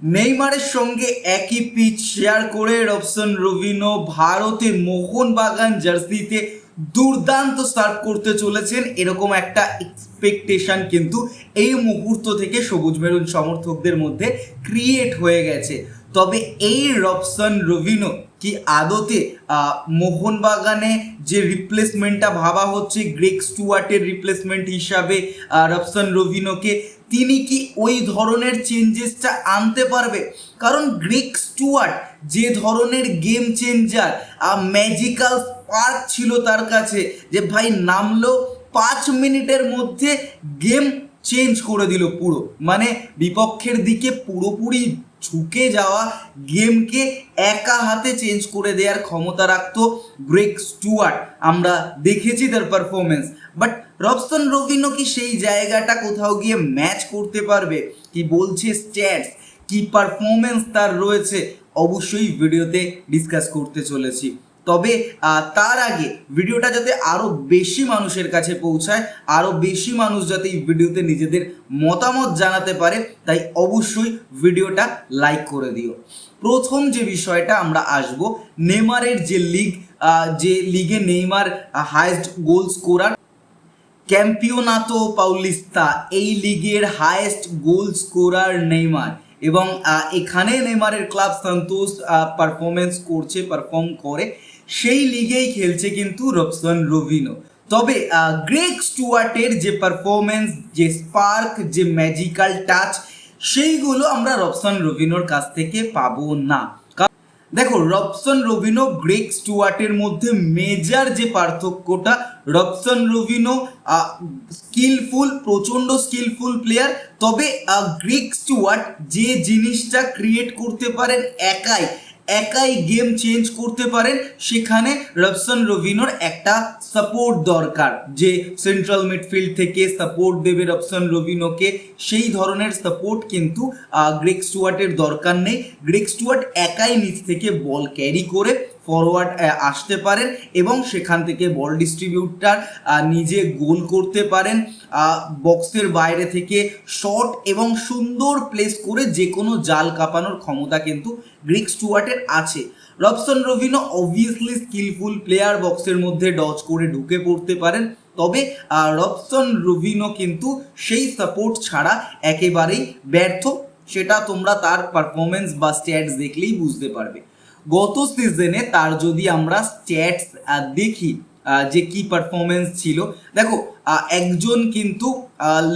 নেইমারের সঙ্গে একই পিচ শেয়ার করে রবসন রবিনো ভারতে মোহনবাগান জার্সিতে দুর্দান্ত সার্ভ করতে চলেছেন। এরকম একটা এক্সপেকটেশন কিন্তু এই মুহূর্ত থেকে সবুজ মেরুন সমর্থকদের মধ্যে ক্রিয়েট হয়ে গেছে। তবে এই রবসন রবিনো কি আদতে মোহনবাগানে যে রিপ্লেসমেন্টটা ভাবা হচ্ছে গ্রেক স্টুয়ার্টের রিপ্লেসমেন্ট হিসাবে রবসন রবিনোকে তিনি কি ওই ধরনের চেঞ্জেসটা আনতে পারবে? কারণ গ্রিক স্টুয়ার্ট যে ধরনের গেম চেঞ্জার ম্যাজিক্যাল স্পার্ক ছিল তার কাছে যে ভাই নামলো, পাঁচ মিনিটের মধ্যে গেম চেঞ্জ করে দিল পুরো। মানে বিপক্ষের দিকে পুরোপুরি ঝুঁকে যাওয়া গেমকে একা হাতে চেঞ্জ করে দেওয়ার ক্ষমতা রাখতো গ্রেক স্টুয়ার্ট। আমরা দেখেছি তার পারফরমেন্স বাট রবসন রবিনো কি সেই জায়গাটা কোথাও গিয়ে ম্যাচ করতে পারবে? কি বলছে স্ট্যাটস কি পারফরমেন্স তার রয়েছে? অবশ্যই ভিডিওতে ডিসকাস করতে চলেছি। তবে তার আগে ভিডিওটা যাতে আরও বেশি মানুষের কাছে পৌঁছায় আরও বেশি মানুষ যাতে এই ভিডিওতে নিজেদের মতামত জানাতে পারে, তাই অবশ্যই ভিডিওটা লাইক করে দিও। প্রথম যে বিষয়টা আমরা আসব নেমারের যে লিগ যে লিগে Neymar highest goal scorer, Campeonato Paulista, এই লিগের হায়েস্ট গোল স্কোরার নেইমার এবং এখানে নেইমারের ক্লাব সান্তোস পারফরমেন্স করছে পারফর্ম করে। সেই লিগেই খেলছে কিন্তু রবসন রবিনো তবে গ্রেক স্টুয়ার্টের যে পারফরমেন্স যে স্পার্ক যে ম্যাজিক্যাল টাচ সেইগুলো আমরা রবসন রবিনোর কাছ থেকে পাবো না। দেখো, রবসন রবিনো গ্রেক স্টুয়ার্টের মধ্যে মেজর যে পার্থক্যটা, রবসন রবিনো স্কিলফুল প্রচণ্ড স্কিলফুল প্লেয়ার তবে গ্রেক স্টুয়ার্ট যে জিনিসটা ক্রিয়েট করতে পারেন একাই একাই গেম চেঞ্জ করতে পারেন। সেখানে রবসন রবিনোর একটা সাপোর্ট দরকার যে সেন্ট্রাল মিডফিল্ড থেকে সাপোর্ট দেবে রবসন রবিনোকে, সেই ধরনের সাপোর্ট কিন্তু গ্রেক স্টুয়ার্টের দরকার নেই। গ্রেক স্টুয়ার্ট একাই নিচ থেকে বল ক্যারি করে ফরওয়ার্ড আসতে পারেন এবং সেখান থেকে বল ডিস্ট্রিবিউটার নিজে গোল করতে পারেন। বক্সের বাইরে থেকে শর্ট এবং সুন্দর প্লেস করে যে কোনো জাল কাঁপানোর ক্ষমতা কিন্তু গ্রিক স্টুয়ার্টের আছে। Robson Robinho obviously skillful player বক্সের মধ্যে ডচ করে ঢুকে পড়তে পারেন। তবে রবসন রবিনো কিন্তু সেই সাপোর্ট ছাড়া একেবারেই ব্যর্থ। সেটা তোমরা তার পারফরমেন্স বা স্ট্যাটস দেখলেই বুঝতে পারবে। গত সিজনে তার যদি আমরা স্ট্যাটস দেখি যে কি পারফরমেন্স ছিল। দেখো একজন কিন্তু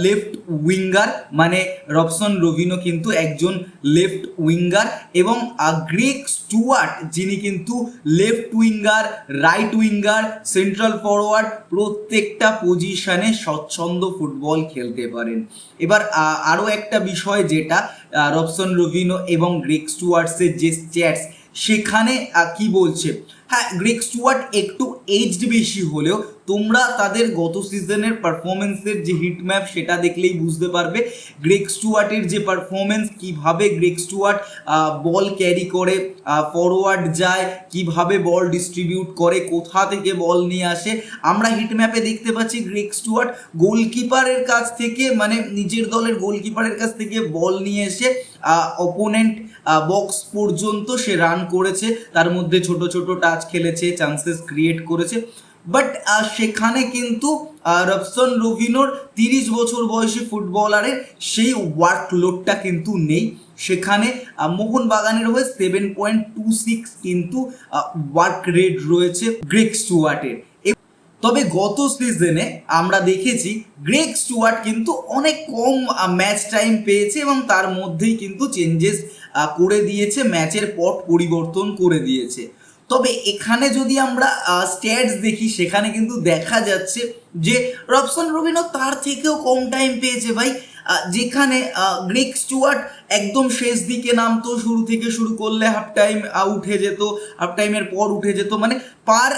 লেফট উইঙ্গার মানে রবসন রবিনো কিন্তু একজন লেফট উইঙ্গার এবং গ্রেক স্টুয়ার্ট যিনি কিন্তু left winger right winger central forward প্রত্যেকটা পজিশনে স্বচ্ছন্দ ফুটবল খেলতে পারেন। এবার আরও একটা বিষয় যেটা রবসন রবিনো এবং গ্রেক স্টুয়ার্টসের যে স্ট্যাটস সেখানে কি বলছে? হ্যাঁ গ্রেক স্টুয়ার্ট একটু এজড বেশি হলেও তোমরা তাদের গত সিজনের পারফরমেন্সের যে হিট ম্যাপ সেটা দেখলেই বুঝতে পারবে গ্রেক স্টুয়ার্টের যে পারফরমেন্স কীভাবে গ্রেক স্টুয়ার্ট বল ক্যারি করে ফরওয়ার্ড যায়, কীভাবে বল ডিস্ট্রিবিউট করে, কোথা থেকে বল নিয়ে আসে। আমরা হিট ম্যাপে দেখতে পাচ্ছি গ্রেক স্টুয়ার্ট গোলকিপারের কাছ থেকে মানে নিজের দলের গোলকিপারের কাছ থেকে বল নিয়ে এসে অপোনেন্ট বক্স পর্যন্ত সে রান করেছে। তার মধ্যে ছোট ছোট টাচ খেলেছে চান্সেস ক্রিয়েট করেছে। বাট সেখানে কিন্তু রবসন রবিনোর তিরিশ বছর বয়সী ফুটবলারের সেই ওয়ার্কলোডটা কিন্তু নেই। সেখানে মোহনবাগানের হয়ে সেভেন পয়েন্ট টু সিক্স কিন্তু ওয়ার্ক রেট রয়েছে গ্রেক স্টুয়ার্টের। তবে গত সিজনে আমরা দেখেছি গ্রেক স্টুয়ার্ট কিন্তু অনেক কম ম্যাচ টাইম পেয়েছে এবং তার মধ্যেই কিন্তু চেঞ্জেস করে দিয়েছে ম্যাচের পট পরিবর্তন করে দিয়েছে। তবে এখানে যদি আমরা স্ট্যাটস দেখি, সেখানে কিন্তু দেখা যাচ্ছে যে রবসন রবিনো তার থেকেও কম টাইম পেয়েছে ভাই। যেখানে গ্রিক স্টুয়ার্ট একদম শেষ দিকে নামতো, শুরু থেকে শুরু করলে হাফ টাইম উঠে যেত হাফ টাইমের পর উঠে যেত। মানে পার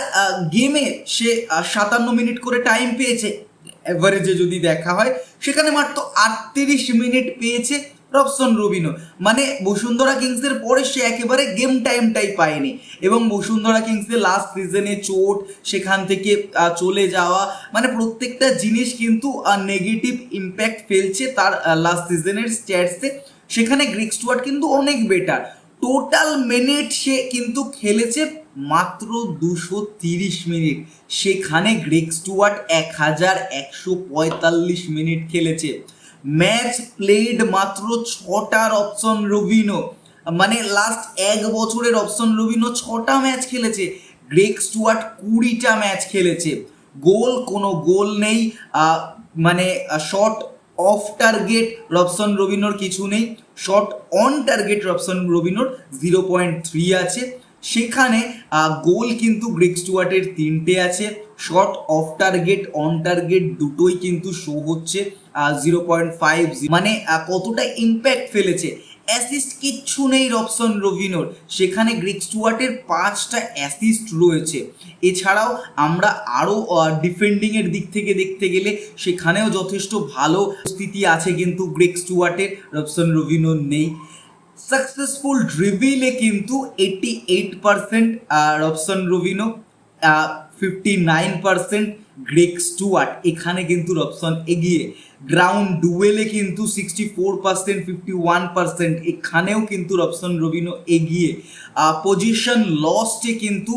গেমে সে সাতান্ন মিনিট করে টাইম পেয়েছে। অ্যাভারেজে যদি দেখা হয়, সেখানে মাত্র আটত্রিশ মিনিট পেয়েছে। Robson Robinho. মানে বসুন্ধরা কিংসের পরে সে একেবারে গেম টাইমটাই পায়নি। এবং বসুন্ধরা কিংসের লাস্ট সিজনে চোট, সেখান থেকে চলে যাওয়া মানে প্রত্যেকটা জিনিস কিন্তু নেগেটিভ ইম্প্যাক্ট ফেলছে তার লাস্ট সিজনের স্ট্যাটসে সেখানে গ্রিক স্টুয়ার্ট কিন্তু অনেক বেটার টোটাল মিনিট সে কিন্তু খেলেছে মাত্র দুশো তিরিশ মিনিট। সেখানে গ্রেক স্টুয়ার্ট এক হাজার একশো পঁয়তাল্লিশ মিনিট খেলেছে। ম্যাচ প্লেড মাত্র ছটার অপশন রবিনো মানে লাস্ট এক বছরের অপশন রবিনো ছটা ম্যাচ খেলেছে। গ্রেক স্টুয়ার্ট কুড়িটা ম্যাচ খেলেছে। গোল, কোনো গোল নেই। মানে শর্ট অফ টার্গেট রবসন রবিনোর কিছু নেই। শর্ট অন টার্গেট রবসন রবিনোর জিরো পয়েন্ট থ্রি আছে। সেখানে গোল কিন্তু গ্রেক স্টুয়ার্টের তিনটে আছে। Shot off target, on target দুটোই কিন্তু শো হচ্ছে জিরো পয়েন্ট ফাইভ মানে কতটা ইম্প্যাক্ট ফেলেছে। অ্যাসিস্ট কিচ্ছু নেই রবসন রবিনোর সেখানে গ্রিক স্টুয়ার্টের পাঁচটা অ্যাসিস্ট রয়েছে। এছাড়াও আমরা আরও ডিফেন্ডিংয়ের দিক থেকে দেখতে গেলে সেখানেও যথেষ্ট ভালো স্থিতি আছে কিন্তু গ্রেক স্টুয়ার্টের, রবসন রবিনোর নেই। সাকসেসফুল ড্রিভিলে কিন্তু eighty eight percent Robson Robinho fifty nine percent Greg Stewart. এখানে কিন্তু রবসন এগিয়ে। গ্রাউন্ড ডুয়েলে কিন্তু sixty four percent fifty one percent এখানেও কিন্তু রবসন রবিনো এগিয়ে পজিশন লস্টে কিন্তু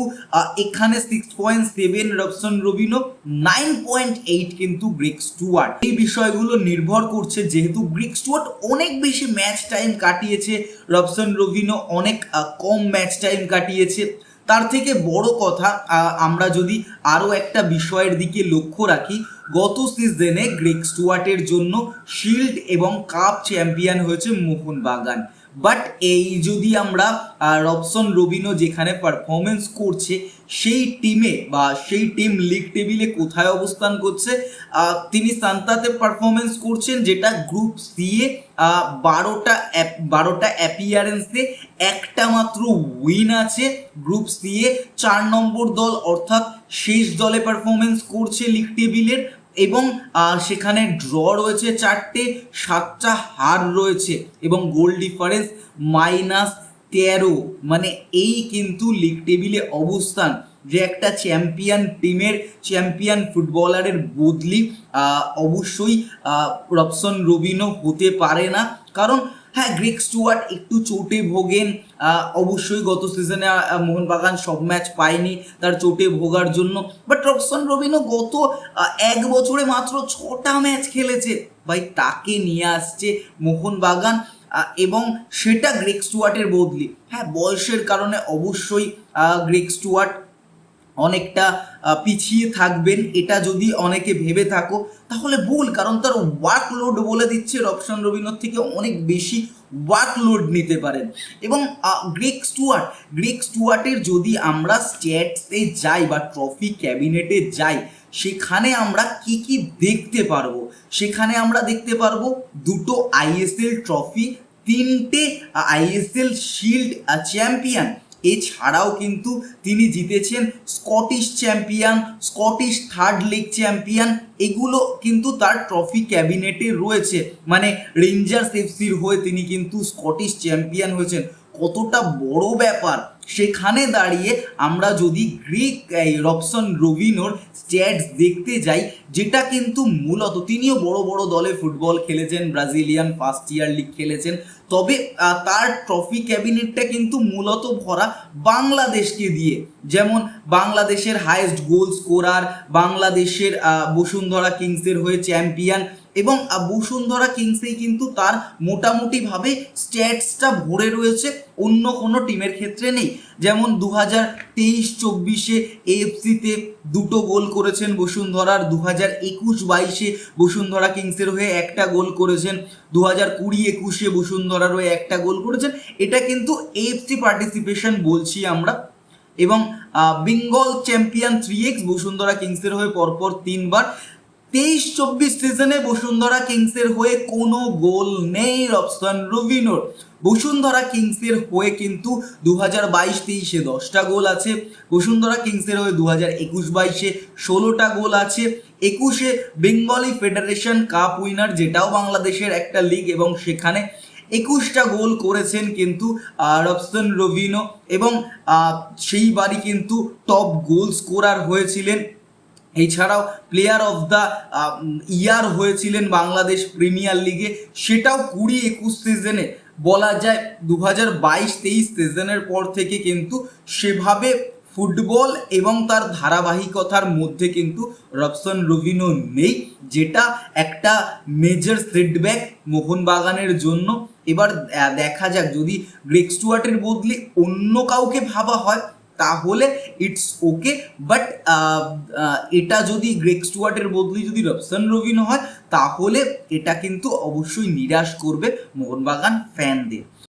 এখানে six point seven Robson Robinho nine point eight কিন্তু গ্রিক স্টুয়ার্ট। এই বিষয়গুলো নির্ভর করছে যেহেতু গ্রিক স্টুয়ার্ট অনেক বেশি ম্যাচ টাইম কাটিয়েছে রবসন রবিনো অনেক কম ম্যাচ টাইম কাটিয়েছে তার থেকে বড় কথা আমরা যদি আরও একটা বিষয়ের দিকে লক্ষ্য রাখি, গত সিজনে গ্রেক স্টুয়ার্টের জন্য শিল্ড এবং কাপ চ্যাম্পিয়ন হয়েছে মোহনবাগান। বাট এই যদি আমরা রবসন রবিনো যেখানে পারফরমেন্স করছে, সেই টিমে বা সেই টিম লিগ টেবিলে কোথায় অবস্থান করছে তিনি সান্তাতে পারফরমেন্স করছেন যেটা গ্রুপ সি এ বারোটা বারোটা অ্যাপিয়ারেন্সে একটা মাত্র উইন আছে গ্রুপ সি এ। চার নম্বর দল অর্থাৎ শেষ দলে পারফরমেন্স করছে লিগ টেবিলের এবং সেখানে ড্র রয়েছে চারটে, সাতটা হার রয়েছে এবং গোল ডিফারেন্স মাইনাস তেরো। মানে এই কিন্তু লিগ টেবিলে অবস্থান যে একটা চ্যাম্পিয়ন টিমের চ্যাম্পিয়ন ফুটবলারের বদলি অবশ্যই রপসন রবসন রবিনো হতে পারে না। কারণ হ্যাঁ গ্রিক স্টুয়ার্ট একটু চোটে ভোগেন। অবশ্যই গত সিজনে মোহনবাগান সব ম্যাচ পায়নি তার চোটে ভোগার জন্য। বাট রবসন রবিনো গত এক বছরে মাত্র ছটা ম্যাচ খেলেছে। ভাই, তাকে নিয়ে আসছে মোহনবাগান এবং সেটা গ্রেক স্টুয়ার্টের বদলি। হ্যাঁ বয়সের কারণে অবশ্যই গ্রেক স্টুয়ার্ট অনেকটা পিছিয়ে থাকবেন, এটা যদি অনেকে ভেবে থাকো, তাহলে ভুল, কারণ তার ওয়ার্কলোড বলে দিচ্ছে রবসন রবীন্দ্র থেকে অনেক বেশি ওয়ার্কলোড নিতে পারেন। এবং গ্রেক স্টুয়ার্ট গ্রেক স্টুয়ার্টের যদি আমরা স্ট্যাটসে যাই বা ট্রফি ক্যাবিনেটে যাই, সেখানে আমরা কি কি দেখতে পারব? সেখানে আমরা দেখতে পারব দুটো আইএসএল ট্রফি, তিনটে আইএসএল শিল্ড চ্যাম্পিয়ন। এছাড়াও কিন্তু তিনি জিতেছেন Scottish champion Scottish third league champion এগুলো কিন্তু তার ট্রফি ক্যাবিনেটে রয়েছে। মানে রেঞ্জার্স এফসির হয়ে তিনি কিন্তু স্কটিশ চ্যাম্পিয়ন হয়েছেন। কতটা বড় ব্যাপার, সেখানে দাঁড়িয়ে আমরা যদি গ্রিক রবসন রবিনোর স্ট্যাটস দেখতে যাই, যেটা কিন্তু মূলত তিনিও বড় বড় দলে ফুটবল খেলেছেন, ব্রাজিলিয়ান ফার্স্ট ইয়ার লিগ খেলেছেন, তবে তার ট্রফি ক্যাবিনেটটা কিন্তু মূলত ভরা বাংলাদেশকে দিয়ে। যেমন বাংলাদেশের হাইয়েস্ট গোল স্কোরার বাংলাদেশের বসুন্ধরা কিংসের হয়ে চ্যাম্পিয়ন এবং বসুন্ধরা কিংসেই কিন্তু তার মোটামুটিভাবে স্ট্যাটসটা ভরে রয়েছে, অন্য কোনো টিমের ক্ষেত্রে নেই। যেমন দু হাজার তেইশ চব্বিশে এএফসিতে দুটো গোল করেছেন বসুন্ধরার দু হাজার একুশ বাইশে বসুন্ধরা কিংসের হয়ে একটা গোল করেছেন দু হাজার কুড়ি একুশে বসুন্ধরার হয়ে একটা গোল করেছেন। এটা কিন্তু এএফসি পার্টিসিপেশন বলছি আমরা। এবং Bengal champion three X Bashundhara কিংসের হয়ে পরপর তিনবার তেইশ চব্বিশ সিজনে বসুন্ধরা কিংসের হয়ে কোনো গোল নেই রবসন রবিনোর। বসুন্ধরা কিংসের হয়ে কিন্তু দু হাজার বাইশ তেইশে দশটা গোল আছে। বসুন্ধরা কিংসের হয়ে দু হাজার একুশ বাইশে ষোলোটা গোল আছে। একুশে বেঙ্গলি ফেডারেশন কাপ উইনার, যেটাও বাংলাদেশের একটা লিগ এবং সেখানে একুশটা গোল করেছেন কিন্তু রবসন রবিনো এবং সেইবারই কিন্তু টপ গোল স্কোরার হয়েছিলেন এছাড়াও প্লেয়ার অফ দ্য ইয়ার হয়েছিলেন বাংলাদেশ প্রিমিয়ার লিগে সেটাও কুড়ি একুশ সিজনে বলা যায় দু হাজার বাইশ তেইশ সিজনের পর থেকে কিন্তু সেভাবে ফুটবল এবং তার ধারাবাহিকতার মধ্যে কিন্তু রবসন রবিনো নেই, যেটা একটা মেজর সেটব্যাক মোহনবাগানের জন্য। এবার দেখা যাক, যদি গ্রেক স্টুয়ার্টের বদলে অন্য কাউকে ভাবা হয় তাহলে ইটস ওকে বাট এটা যদি গ্রেক স্টুয়ার্টের বদলে যদি রবসন রবিন হয়, তাহলে এটা কিন্তু অবশ্যই নিরাশ করবে মোহনবাগান ফ্যানদের